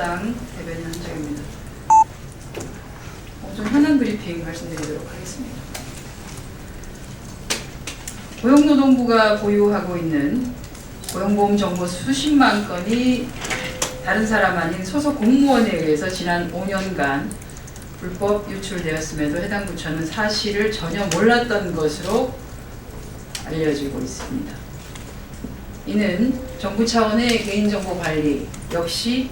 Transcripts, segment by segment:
한국당 대변인 한정입니다. 어, 좀 현안 브리핑 말씀드리도록 하겠습니다. 고용노동부가 보유하고 있는 고용보험 정보 수십만 건이 다른 사람 아닌 소속 공무원에 의해서 지난 5년간 불법 유출되었음에도 해당 부처는 사실을 전혀 몰랐던 것으로 알려지고 있습니다. 이는 정부 차원의 개인정보 관리 역시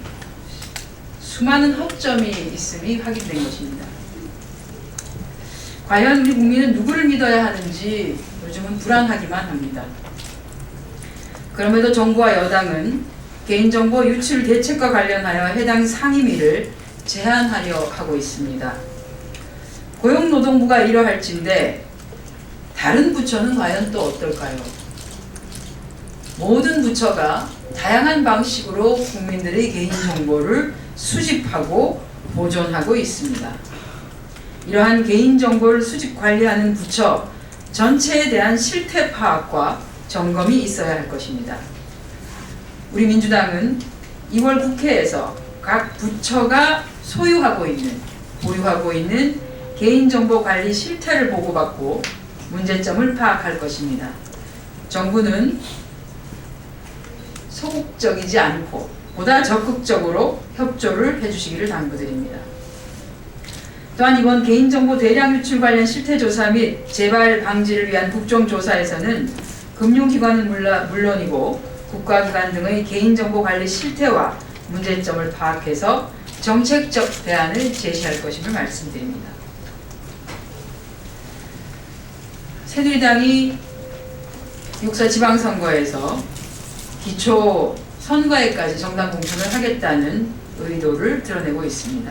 수많은 허점이 있음이 확인된 것입니다. 과연 우리 국민은 누구를 믿어야 하는지 요즘은 불안하기만 합니다. 그럼에도 정부와 여당은 개인정보 유출 대책과 관련하여 해당 상임위를 제한하려 하고 있습니다. 고용노동부가 이러할진데 다른 부처는 과연 또 어떨까요? 모든 부처가 다양한 방식으로 국민들의 개인정보를 수집하고 보존하고 있습니다. 이러한 개인정보를 수집 관리하는 부처 전체에 대한 실태 파악과 점검이 있어야 할 것입니다. 우리 민주당은 2월 국회에서 각 부처가 소유하고 있는, 보유하고 있는 개인정보 관리 실태를 보고받고 문제점을 파악할 것입니다. 정부는 소극적이지 않고 보다 적극적으로 협조를 해주시기를 당부드립니다. 또한 이번 개인정보 대량 유출 관련 실태조사 및 재발 방지를 위한 국정조사에서는 금융기관은 물론이고 국가기관 등의 개인정보 관리 실태와 문제점을 파악해서 정책적 대안을 제시할 것임을 말씀드립니다. 새누리당이 6사 지방선거에서 기초 선거에까지 정당 공천을 하겠다는 의도를 드러내고 있습니다.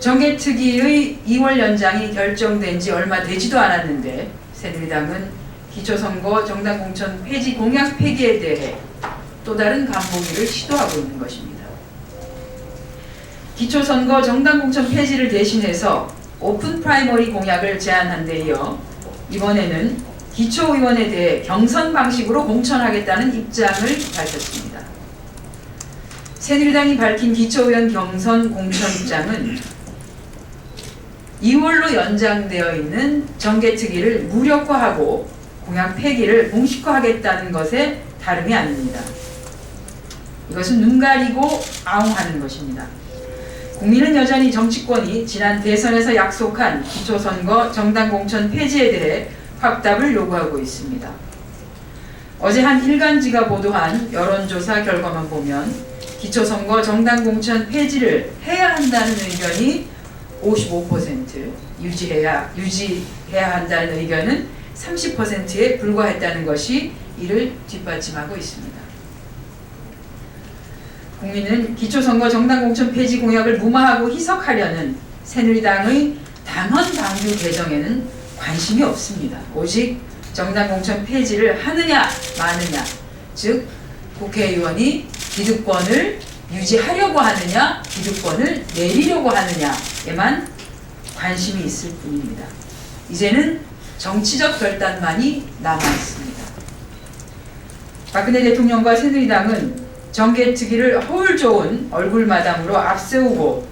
정개특위의 2월 연장이 결정된 지 얼마 되지도 않았는데 새누리당은 기초선거 정당 공천 폐지 공약 폐기에 대해 또 다른 간보기를 시도하고 있는 것입니다. 기초선거 정당 공천 폐지를 대신해서 오픈 프라이머리 공약을 제안한 데 이어 이번에는 기초의원에 대해 경선 방식으로 공천하겠다는 입장을 밝혔습니다. 새누리당이 밝힌 기초의원 경선 공천 입장은 2월로 연장되어 있는 정개특위를 무력화하고 공약 폐기를 공식화하겠다는 것에 다름이 아닙니다. 이것은 눈 가리고 아웅하는 것입니다. 국민은 여전히 정치권이 지난 대선에서 약속한 기초선거 정당 공천 폐지에 대해 확답을 요구하고 있습니다. 어제 한 일간지가 보도한 여론조사 결과만 보면 기초선거 정당 공천 폐지를 해야 한다는 의견이 55% 유지해야 유지해야 한다는 의견은 30%에 불과했다는 것이 이를 뒷받침하고 있습니다. 국민은 기초선거 정당 공천 폐지 공약을 무마하고 희석하려는 새누리당의 당헌 당규 개정에는 관심이 없습니다. 오직 정당 공천 폐지를 하느냐 마느냐, 즉 국회의원이 기득권을 유지하려고 하느냐, 기득권을 내리려고 하느냐에만 관심이 있을 뿐입니다. 이제는 정치적 결단만이 남아 있습니다. 박근혜 대통령과 새누리당은 정개특위를 허울 좋은 얼굴마담으로 앞세우고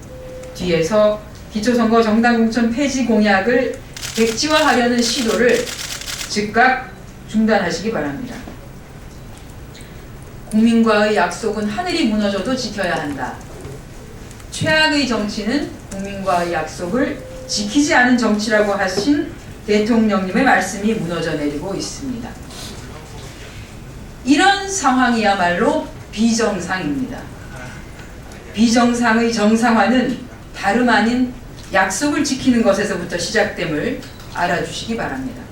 뒤에서 기초선거 정당공천 폐지 공약을 백지화하려는 시도를 즉각 중단하시기 바랍니다. 국민과의 약속은 하늘이 무너져도 지켜야 한다. 최악의 정치는 국민과의 약속을 지키지 않은 정치라고 하신 대통령님의 말씀이 무너져 내리고 있습니다. 이런 상황이야말로 비정상입니다. 비정상의 정상화는 다름 아닌 약속을 지키는 것에서부터 시작됨을 알아주시기 바랍니다.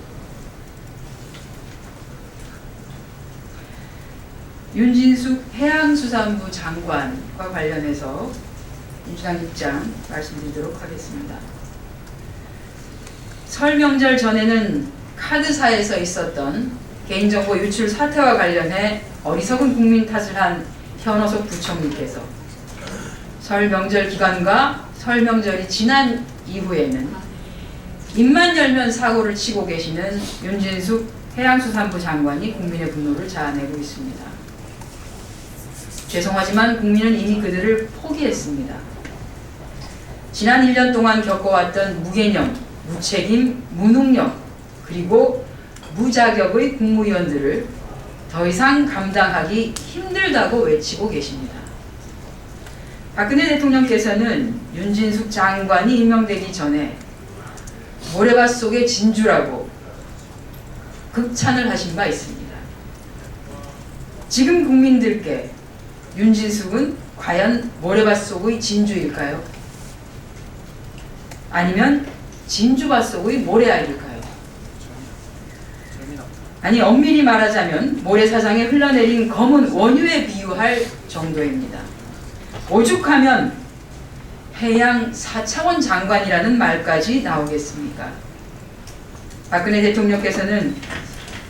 윤진숙 해양수산부 장관과 관련해서 민주당 입장 말씀드리도록 하겠습니다. 설 명절 전에는 카드사에서 있었던 개인정보 유출 사태와 관련해 어리석은 국민 탓을 한 현호석 부총리께서 설 명절 기간과 설 명절이 지난 이후에는 입만 열면 사고를 치고 계시는 윤진숙 해양수산부 장관이 국민의 분노를 자아내고 있습니다. 죄송하지만 국민은 이미 그들을 포기 포기했습니다. 지난 1년 동안 겪어왔던 무개념, 무책임, 무능력, 그리고 무자격의 국무위원들을 더 이상 감당하기 힘들다고 외치고 계십니다. 박근혜 대통령께서는 윤진숙 장관이 임명되기 전에 모래밭 속의 진주라고 극찬을 하신 바 있습니다. 지금 국민들께 윤진숙은 과연 모래밭 속의 진주일까요? 아니면 진주밭 속의 모래알일까요? 아니 엄밀히 말하자면 모래사장에 흘러내린 검은 원유에 비유할 정도입니다. 오죽하면 해양 4차원 장관이라는 말까지 나오겠습니까? 박근혜 대통령께서는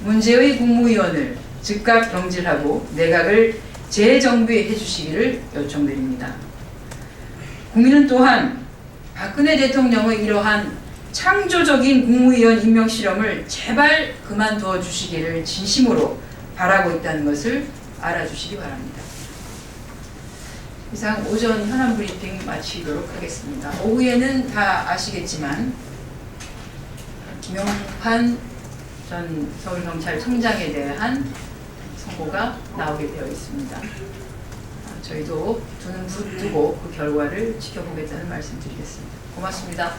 문제의 국무위원을 즉각 경질하고 내각을 재정비해 주시기를 요청드립니다. 국민은 또한 박근혜 대통령의 이러한 창조적인 국무위원 임명 실험을 제발 그만둬 주시기를 진심으로 바라고 있다는 것을 알아주시기 바랍니다. 이상 오전 현안 브리핑 마치도록 하겠습니다. 오후에는 다 아시겠지만 김용환 전 서울경찰청장에 대한 선고가 나오게 되어 있습니다. 아, 저희도 두눈 부릅뜨고 그 결과를 지켜보겠다는 말씀드리겠습니다. 고맙습니다.